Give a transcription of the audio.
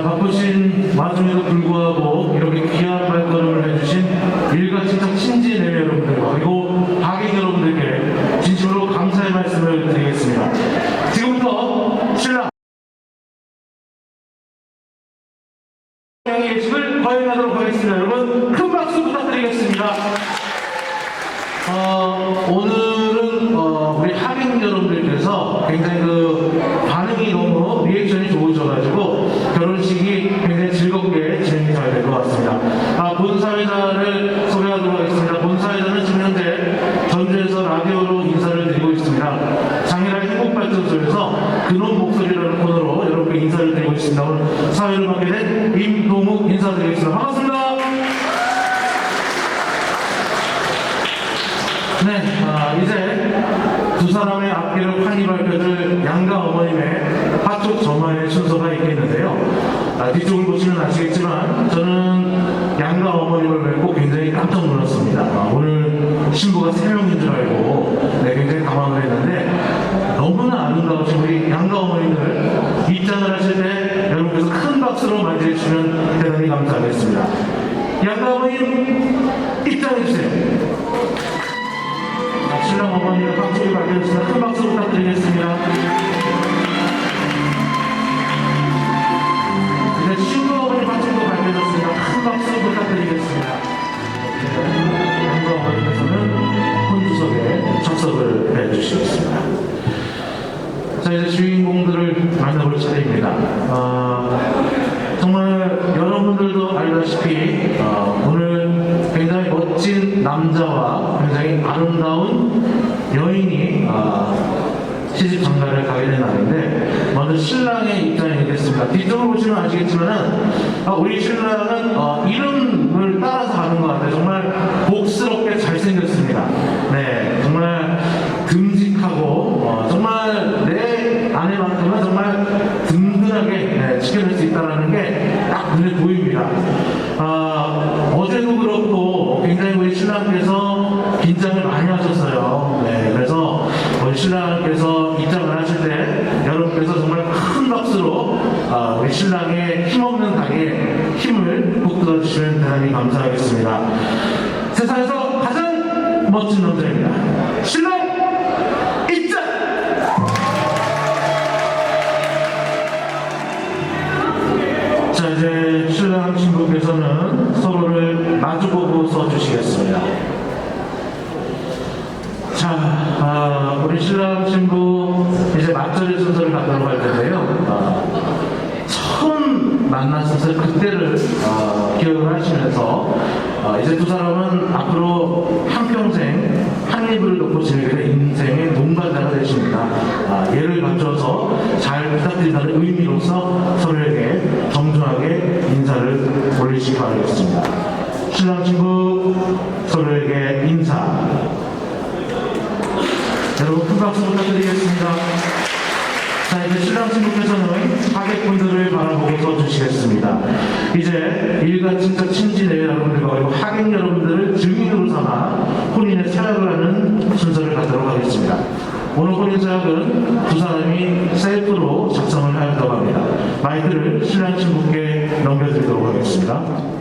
자, 바쁘신 와중에도 불구하고 이렇게 귀한 발걸음을 해주신 일가 친척 친지내외 여러분들과 그리고 하객 여러분들께 진심으로 감사의 말씀을 드리겠습니다. 지금부터 신랑 양의 예식을 거행하도록 하겠습니다. 여러분 큰 박수 부탁드리겠습니다. 어, 오늘은 어, 우리 하객 여러분들께서 굉장히 그 반응이 너무 리액션이 좋으셔가지고 결혼식이 굉장히 즐겁게 진행이 잘 될 것 같습니다. 아, 본사회자를 소개하도록 하겠습니다. 본사회자는 지금 현재 전주에서 라디오로 인사를 드리고 있습니다. 장애라 행복발전소에서 근원 목소리라는 코너로 여러분께 인사를 드리고 있습니다. 오늘 사회를 맡게 된 임동욱 인사드리겠습니다. 반갑습니다. 네, 아, 이제 두 사람의 앞길을 환히 밝혀줄 양가 어머님의 화촉 전화의 순서가 있겠는데요. 아, 뒤쪽을 보시면 아시겠지만 저는 양가 어머님을 뵙고 굉장히 깜짝 놀랐습니다. 아, 오늘 신부가 세 명인 줄 알고 네, 굉장히 당황을 했는데 너무나 아름다우신 우리 양가 어머님들 입장을 하실 때 여러분께서 큰 박수로 맞이해 주시면 대단히 감사하겠습니다. 양가 어머님 입장해 주세요. 자, 신랑 어머니의 박수를 받겠습니다. 큰 박수 부탁드리겠습니다. 이제 신부 어머니 박수도 밝혀졌습니다. 큰 박수 부탁드리겠습니다. 네, 접석을 해주시겠습니다. 자, 이제 주인공들을 만나볼 차례입니다. 어, 남자와 굉장히 아름다운 여인이 어, 시집 장가를 가게 된 날인데 먼저 신랑의 입장이 됐습니다. 뒤쪽을 보시면 아시겠지만은 아, 우리 신랑은 어, 이름을 따라서 가는 것 같아요. 정말 복스럽게 잘생겼습니다. 네, 정말 듬직하고 어, 정말 내 아내만큼은 정말 든든하게 네, 지켜낼 수 있다는 게 딱 눈에 보입니다. 아, 어제도 그렇고 굉장히 우리 신랑께서 긴장을 많이 하셨어요. 네, 그래서 우리 신랑께서 입장을 하실 때 여러분께서 정말 큰 박수로 아, 우리 신랑의 힘없는 당에 힘을 북돋아 주시면 대단히 감사하겠습니다. 세상에서 가장 멋진 남자입니다. 신랑! 자 이제 신랑 신부께서는 서로를 마주보고 써주시겠습니다. 자, 아, 우리 신랑 신부 이제 맞절의 순서를 갖도록 할 텐데요. 아, 처음 만났을 때 그때를 아, 기억을 하시면서 아, 이제 두 사람은 앞으로 한평생 한 입을 놓고 즐기는 인생의 농가자가 되십니다. 아, 예를 갖춰서 잘 부탁드린다는 의미로서 서로에게 정중하게 인사를 올리시기 바라겠습니다. 신랑 친구 서로에게 인사 여러분 큰 박수 부탁드리겠습니다. 자 이제 신랑 친구께서는 하객분들을 바라보고 서주시겠습니다. 이제 일가 친척 친지내외 여러분들과 그리고 하객 여러분들을 증인으로 삼아 혼인의 사약을 하는 순서를 갖도록 하겠습니다. 오늘 혼인 사약은 두 사람이 셀프로 작성을 하였다고 합니다. 마이크를 신랑 친구께 넘겨드리도록 하겠습니다.